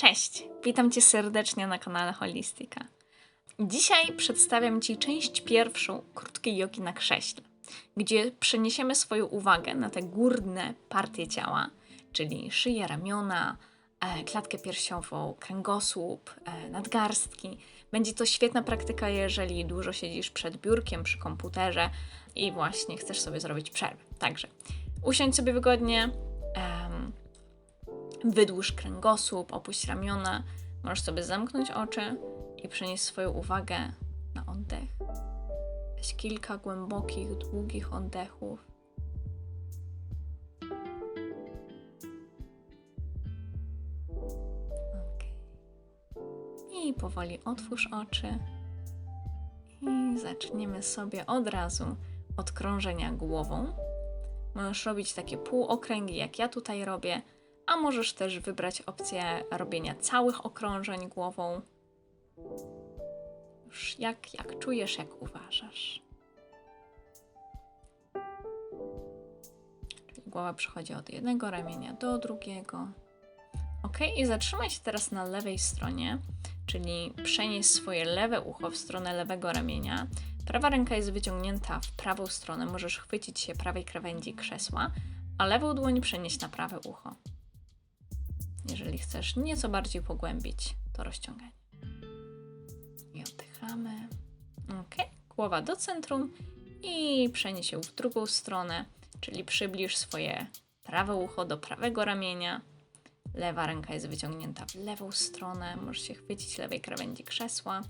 Cześć, witam Cię serdecznie na kanale Holistika. Dzisiaj przedstawiam Ci część pierwszą krótkiej jogi na krześle, gdzie przeniesiemy swoją uwagę na te górne partie ciała, czyli szyję, ramiona, e, klatkę piersiową, kręgosłup, e, nadgarstki. Będzie to świetna praktyka, jeżeli dużo siedzisz przed biurkiem przy komputerze i właśnie chcesz sobie zrobić przerwę. Także usiądź sobie wygodnie, wydłuż kręgosłup, opuść ramiona, możesz sobie zamknąć oczy i przenieść swoją uwagę na oddech. Weź kilka głębokich, długich oddechów. Okej. I powoli otwórz oczy. I zaczniemy sobie od razu od krążenia głową. Możesz robić takie półokręgi, jak ja tutaj robię, a możesz też wybrać opcję robienia całych okrążeń głową. Już jak, jak czujesz, jak uważasz. Czyli głowa przechodzi od jednego ramienia do drugiego. Ok, i zatrzymaj się teraz na lewej stronie, czyli przenieś swoje lewe ucho w stronę lewego ramienia. Prawa ręka jest wyciągnięta w prawą stronę, możesz chwycić się prawej krawędzi krzesła, a lewą dłoń przenieść na prawe ucho. Jeżeli chcesz nieco bardziej pogłębić to rozciąganie. I oddychamy. Ok, głowa do centrum i przenieś się w drugą stronę, czyli przybliż swoje prawe ucho do prawego ramienia. Lewa ręka jest wyciągnięta w lewą stronę, możesz się chwycić lewej krawędzi krzesła.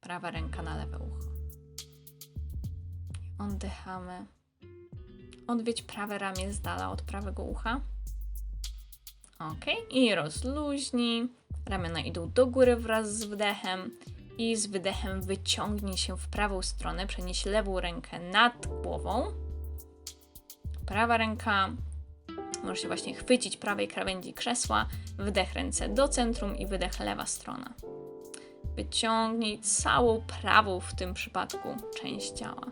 Prawa ręka na lewe ucho. Oddychamy. Odwiedź prawe ramię z dala od prawego ucha. Ok, i rozluźnij. Ramiona idą do góry wraz z wdechem. I z wydechem wyciągnij się w prawą stronę. Przenieś lewą rękę nad głową. Prawa ręka. Możesz się właśnie chwycić prawej krawędzi krzesła. Wdech ręce do centrum i wydech lewa strona. Wyciągnij całą prawą w tym przypadku część ciała.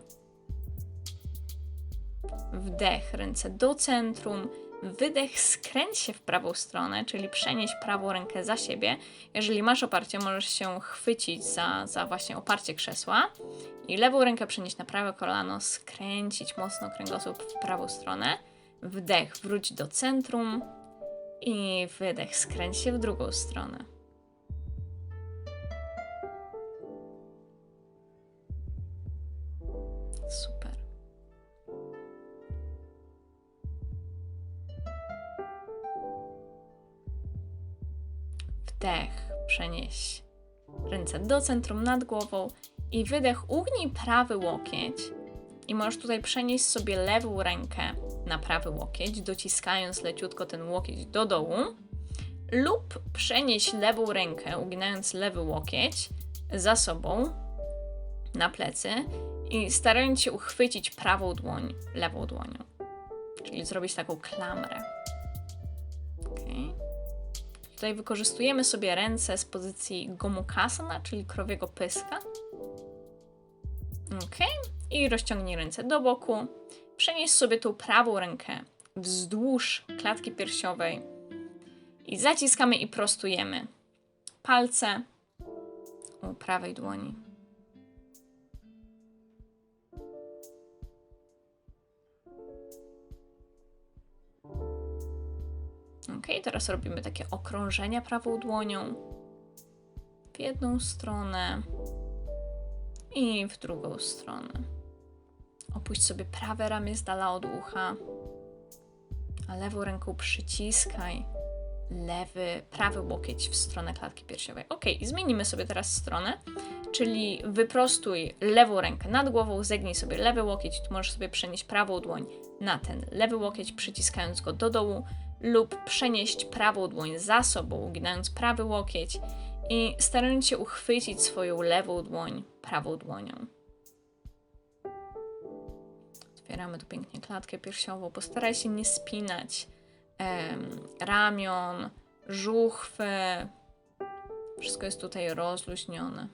Wdech ręce do centrum Wydech skręć się w prawą stronę, czyli przenieś prawą rękę za siebie. Jeżeli masz oparcie, możesz się chwycić za, za właśnie oparcie krzesła i lewą rękę przenieść na prawe kolano, skręcić mocno kręgosłup w prawą stronę. Wdech wróć do centrum i wydech skręć się w drugą stronę. Super. Wdech, przenieś ręce do centrum nad głową i wydech, ugnij prawy łokieć i możesz tutaj przenieść sobie lewą rękę na prawy łokieć, dociskając leciutko ten łokieć do dołu lub przenieść lewą rękę, uginając lewy łokieć za sobą na plecy i starając się uchwycić prawą dłoń lewą dłonią. Czyli zrobić taką klamrę. Tutaj wykorzystujemy sobie ręce z pozycji gomukasana, czyli krowiego pyska. Ok. I rozciągnij ręce do boku. Przenieś sobie tą prawą rękę wzdłuż klatki piersiowej i zaciskamy i prostujemy palce u prawej dłoni. Ok, teraz robimy takie okrążenia prawą dłonią w jedną stronę i w drugą stronę. Opuść sobie prawe ramię z dala od ucha, a lewą ręką przyciskaj lewy, prawy łokieć w stronę klatki piersiowej. Ok, i zmienimy sobie teraz stronę, czyli wyprostuj lewą rękę nad głową, zegnij sobie lewy łokieć, tu możesz sobie przenieść prawą dłoń na ten lewy łokieć, przyciskając go do dołu, lub przenieść prawą dłoń za sobą, uginając prawy łokieć i starając się uchwycić swoją lewą dłoń prawą dłonią. Otwieramy tu pięknie klatkę piersiową. Postaraj się nie spinać em, ramion, żuchwy. Wszystko jest tutaj rozluźnione.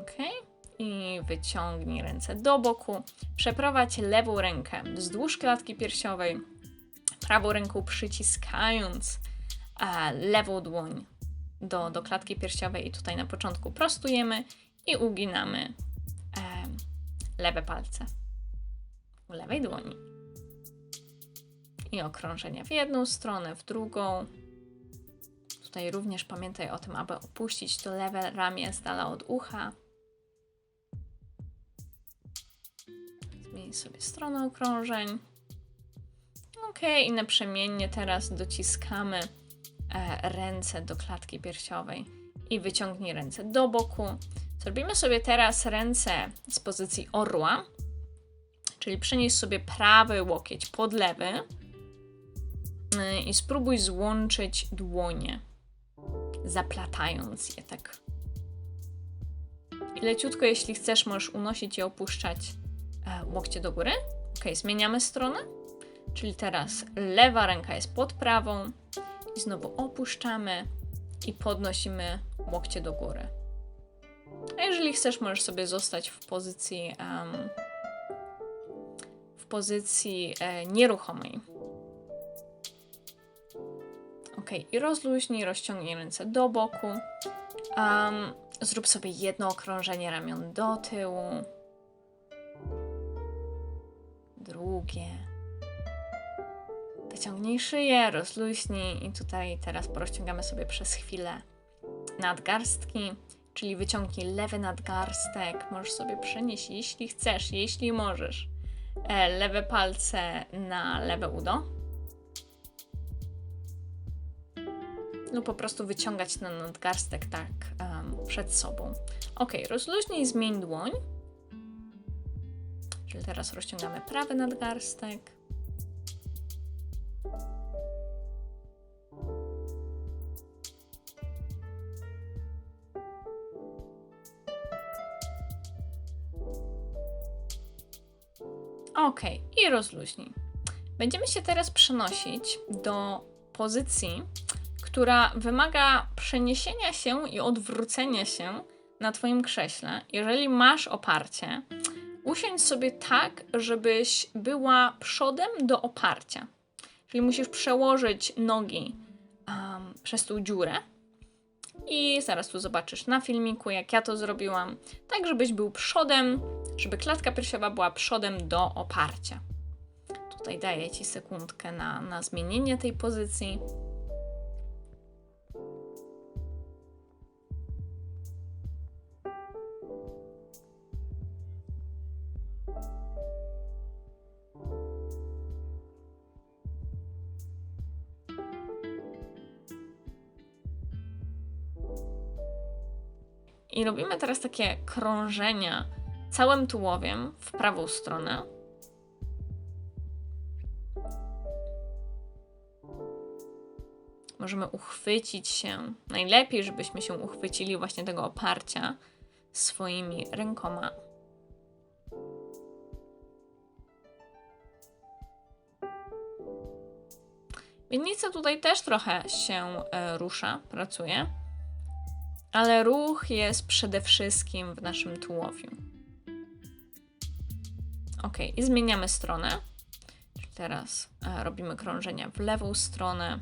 Ok. I wyciągnij ręce do boku. Przeprowadź lewą rękę wzdłuż klatki piersiowej prawą ręką przyciskając e, lewą dłoń do, do klatki piersiowej i tutaj na początku prostujemy i uginamy e, lewe palce u lewej dłoni. I okrążenia w jedną stronę, w drugą. Tutaj również pamiętaj o tym, aby opuścić to lewe ramię z dala od ucha. Zmień sobie stronę okrążeń. Ok, i naprzemiennie teraz dociskamy e, ręce do klatki piersiowej i wyciągnij ręce do boku. Zrobimy sobie teraz ręce z pozycji orła, czyli przenieś sobie prawy łokieć pod lewy y, i spróbuj złączyć dłonie, zaplatając je tak. I leciutko, jeśli chcesz, możesz unosić i opuszczać e, łokcie do góry. Ok, zmieniamy stronę. Czyli teraz lewa ręka jest pod prawą i znowu opuszczamy i podnosimy łokcie do góry. A jeżeli chcesz, możesz sobie zostać w pozycji um, w pozycji e, nieruchomej. Ok, i rozluźnij, rozciągnij ręce do boku. Um, zrób sobie jedno okrążenie ramion do tyłu. Drugie. Wyciągnij szyję, rozluźnij i tutaj teraz porozciągamy sobie przez chwilę nadgarstki, czyli wyciągnij lewy nadgarstek. Możesz sobie przenieść, jeśli chcesz, jeśli możesz, e, lewe palce na lewe udo. lub po prostu wyciągać ten nadgarstek tak um, przed sobą. Ok, rozluźnij zmień dłoń. Czyli teraz rozciągamy prawy nadgarstek. Ok, i rozluźnij. Będziemy się teraz przenosić do pozycji, która wymaga przeniesienia się i odwrócenia się na Twoim krześle. Jeżeli masz oparcie, usiądź sobie tak, żebyś była przodem do oparcia. Czyli musisz przełożyć nogi um, przez tą dziurę. I zaraz tu zobaczysz na filmiku, jak ja to zrobiłam, tak żebyś był przodem, żeby klatka piersiowa była przodem do oparcia. Tutaj daję Ci sekundkę na, na zmienienie tej pozycji. I robimy teraz takie krążenia całym tułowiem w prawą stronę. Możemy uchwycić się, najlepiej, żebyśmy się uchwycili właśnie tego oparcia swoimi rękoma. Winnica tutaj też trochę się e, rusza, pracuje ale ruch jest przede wszystkim w naszym tułowiu. Ok, i zmieniamy stronę. Teraz e, robimy krążenia w lewą stronę.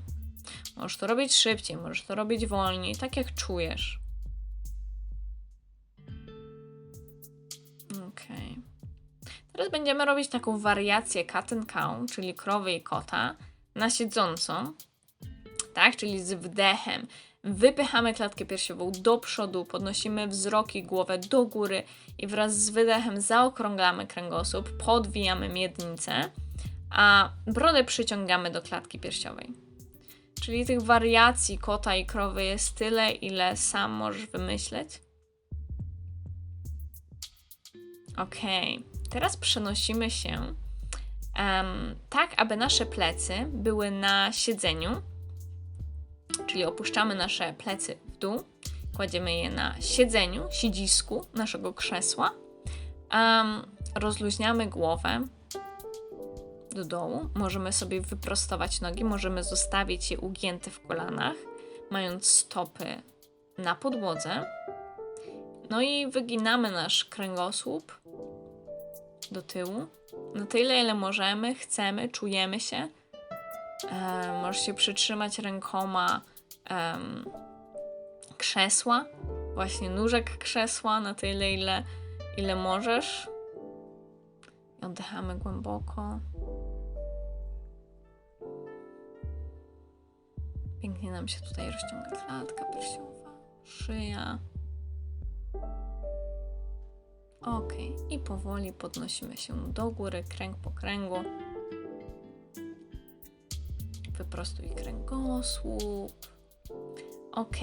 Możesz to robić szybciej, możesz to robić wolniej, tak jak czujesz. Ok. Teraz będziemy robić taką wariację cat and cow, czyli krowy i kota, na siedząco. Tak, czyli z wdechem Wypychamy klatkę piersiową do przodu, podnosimy wzrok i głowę do góry i wraz z wydechem zaokrąglamy kręgosłup, podwijamy miednicę, a brodę przyciągamy do klatki piersiowej. Czyli tych wariacji kota i krowy jest tyle, ile sam możesz wymyśleć. Ok, teraz przenosimy się um, tak, aby nasze plecy były na siedzeniu czyli opuszczamy nasze plecy w dół, kładziemy je na siedzeniu, siedzisku naszego krzesła, um, rozluźniamy głowę do dołu, możemy sobie wyprostować nogi, możemy zostawić je ugięte w kolanach, mając stopy na podłodze. No i wyginamy nasz kręgosłup do tyłu, na tyle, ile możemy, chcemy, czujemy się E, możesz się przytrzymać rękoma em, krzesła, właśnie nóżek krzesła na tyle, ile, ile możesz. I oddychamy głęboko. Pięknie nam się tutaj rozciąga klatka piersiowa, szyja. Ok, i powoli podnosimy się do góry, kręg po kręgu. Wyprostuj kręgosłup. Ok.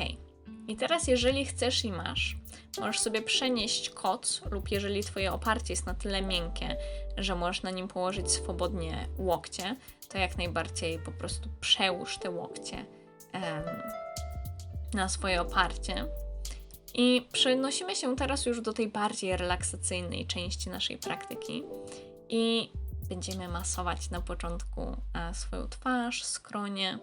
I teraz, jeżeli chcesz i masz, możesz sobie przenieść koc, lub jeżeli Twoje oparcie jest na tyle miękkie, że możesz na nim położyć swobodnie łokcie, to jak najbardziej po prostu przełóż te łokcie em, na swoje oparcie. I przenosimy się teraz już do tej bardziej relaksacyjnej części naszej praktyki i będziemy masować na początku e, swoją twarz, skronie.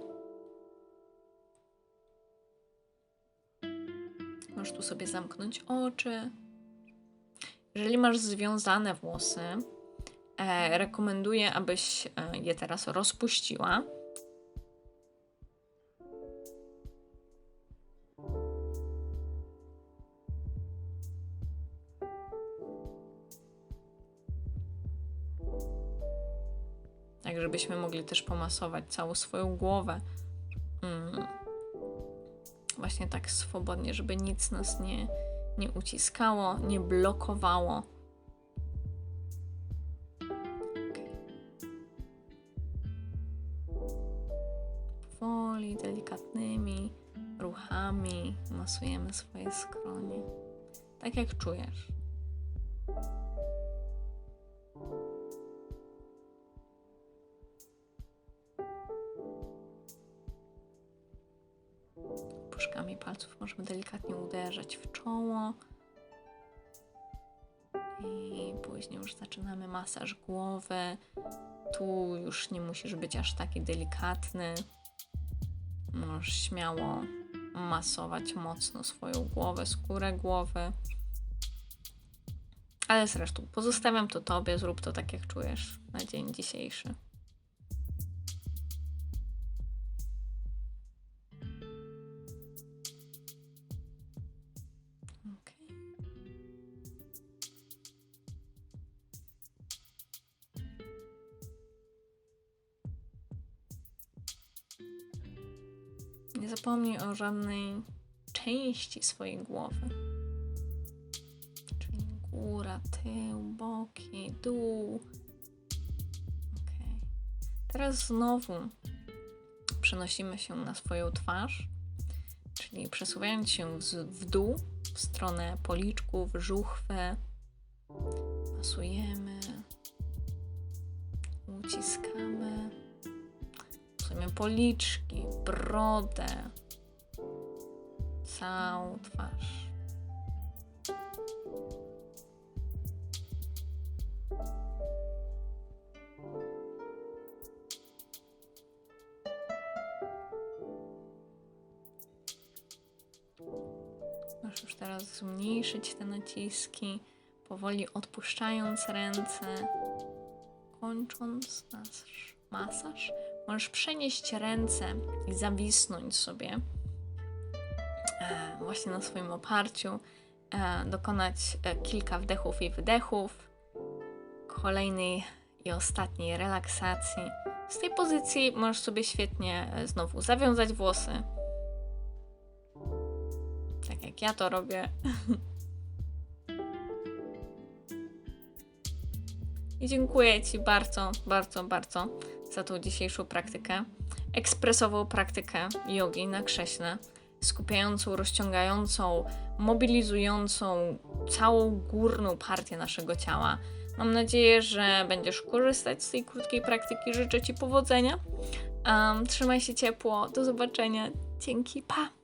Możesz tu sobie zamknąć oczy. Jeżeli masz związane włosy, e, rekomenduję, abyś e, je teraz rozpuściła. Tak żebyśmy mogli też pomasować całą swoją głowę. Mm. Właśnie tak swobodnie, żeby nic nas nie, nie uciskało, nie blokowało. Powoli, delikatnymi ruchami masujemy swoje skronie. Tak jak czujesz. I później już zaczynamy masaż głowy. Tu już nie musisz być aż taki delikatny. Możesz śmiało masować mocno swoją głowę, skórę głowy. Ale zresztą pozostawiam to tobie, zrób to tak jak czujesz na dzień dzisiejszy. Okej. Nie zapomnij o żadnej części swojej głowy. Czyli góra, tył, boki, dół. Ok. Teraz znowu przenosimy się na swoją twarz, czyli przesuwając się w dół, w stronę policzków, żuchwy. Masujemy, uciskamy. Masujemy policzki, brodę, całą twarz. Możesz już teraz zmniejszyć te naciski, powoli odpuszczając ręce, kończąc nasz masaż. Możesz przenieść ręce i zawisnąć sobie e, właśnie na swoim oparciu, e, dokonać e, kilka wdechów i wydechów, kolejnej i ostatniej relaksacji. Z tej pozycji możesz sobie świetnie znowu zawiązać włosy, tak jak ja to robię. I dziękuję Ci bardzo, bardzo, bardzo za tą dzisiejszą praktykę. Ekspresową praktykę jogi na krześle, skupiającą, rozciągającą, mobilizującą całą górną partię naszego ciała. Mam nadzieję, że będziesz korzystać z tej krótkiej praktyki. Życzę Ci powodzenia. Um, trzymaj się ciepło. Do zobaczenia. Dzięki. Pa!